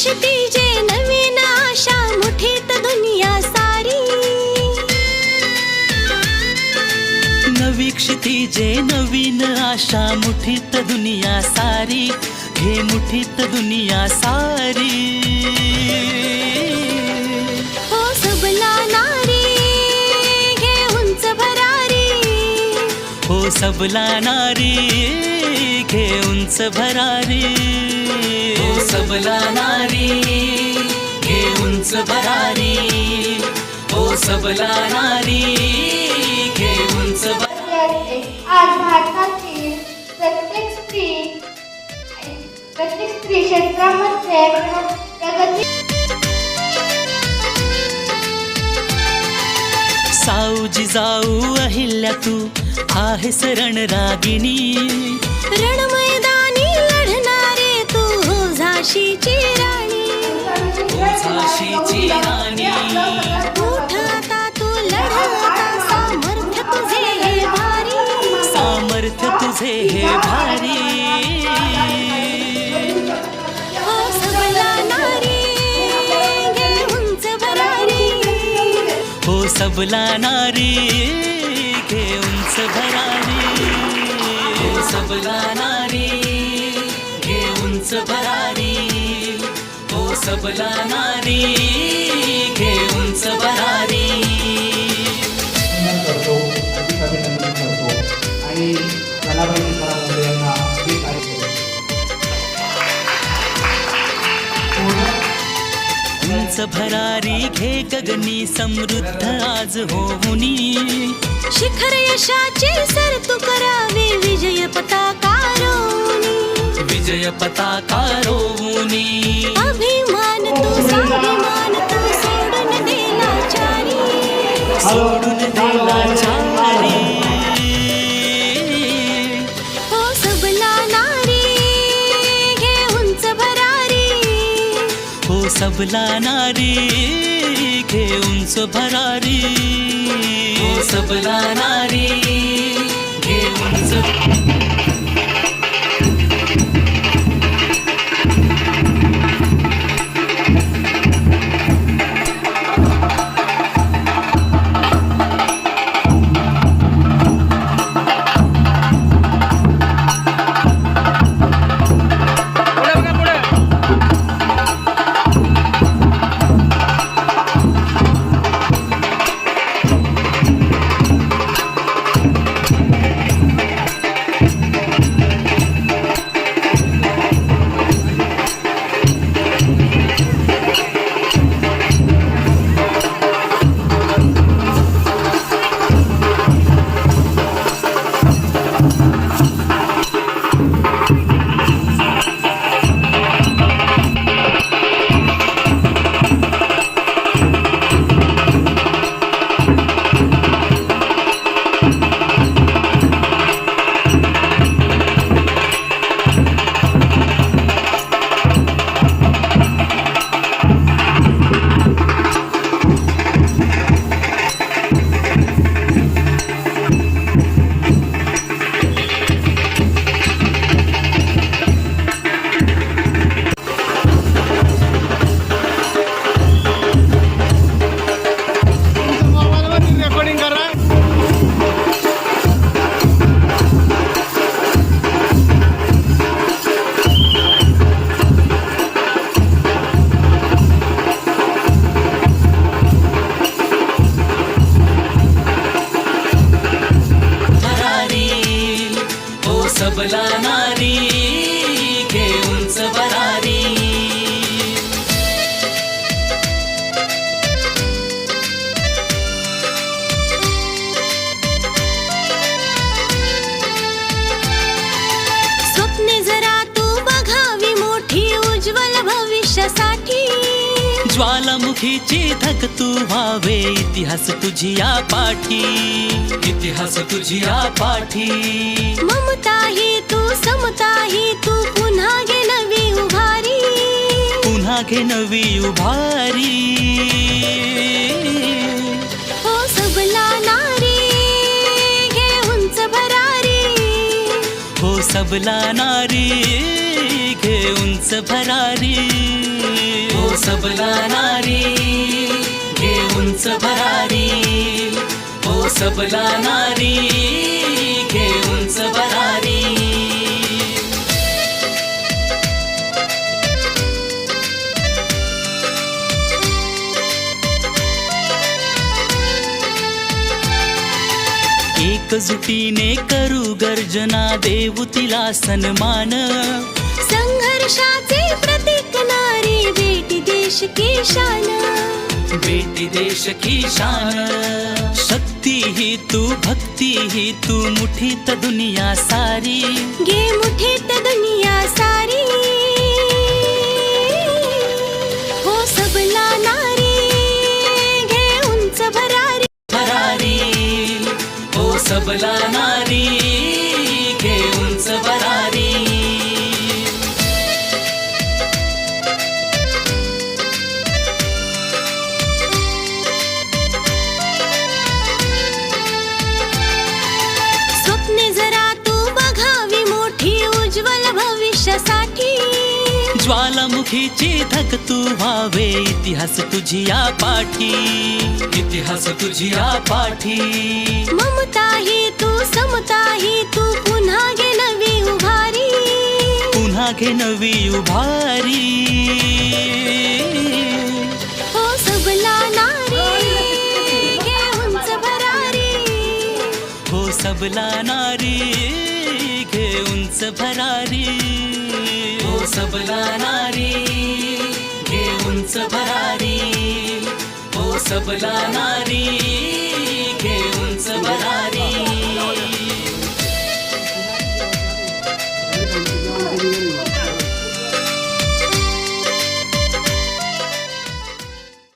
क्षितिजे नवीन आशा मुठीत दुनिया सारी. नवी क्षितिजे नवीन आशा मुठीत दुनिया सारी. घे मुठीत दुनिया सारी. हो सबला नारी. सबला नारी घे उंच भरारी. हो सबला नारी घे उंच भरारी. हो सबला नारी घे उंच भरारी असते आज भारतातील प्रत्येक स्त्री प्रत्येक स्त्री क्षेत्रामध्ये प्र- प्रगती साऊजी जाऊ अहिल्या तू. आहेस रणरागिणी रण मैदानी लढणारे तू हो झाशीची राणी. झाशीची राणी. उठ आता तू लढ आता. सामर्थ्य तुझे हे भारी. सामर्थ्य तुझे हे भारी. सबला नारी घे उंच भरारी. हो सबला नारी घे उंच भरारी. हो सबला नारी उंच भरारी घे गगनी समृद्ध आज होऊनी. शिखर यशाचे सर तू करावे विजय पताकारोनी. विजय पताका सबला नारी घेऊन भरारी. सबला नारी घेऊन ज्वालामुखीची धक तू व्हावे इतिहास तुझी या पाठी. इतिहास तुझी या पाठी. ममता ही तू समता ही तू पुन्हा घे नवी उभारी. पुन्हा घे नवी उभारी. हो सबला नारी घे उंच भरारी. हो सबला नारी घे उंच भरारी. सबला नारी घेऊनच भरारी. हो सबला नारी घेऊनच भरारी. एकजुटीने करू गर्जना देऊ तिला सन्मान. संघर्षाचे प्रतीक बेटी देश की शान। बेटी देश की शान। शक्ती ही तू भक्ती ही तू मुठीत दुनिया सारी। गे मुठीत दुनिया सारी। हो सबला नारी घे उंच भरारी। भरारी हो सबला नारी ज्वालामुखीची धक तू व्हावे इतिहास तुझी या पाठी. इतिहास तुझी या पाठी. ममता ही तू समता ही तू पुन्हा घे नवी उभारी. पुन्हा घे नवी उभारी. हो सबला नारी घे उंच भरारी. हो सबला नारी. उंच भरारी ओ सबला नारी घे उंच भरारी ओ सबला नारी घे उंच भरारी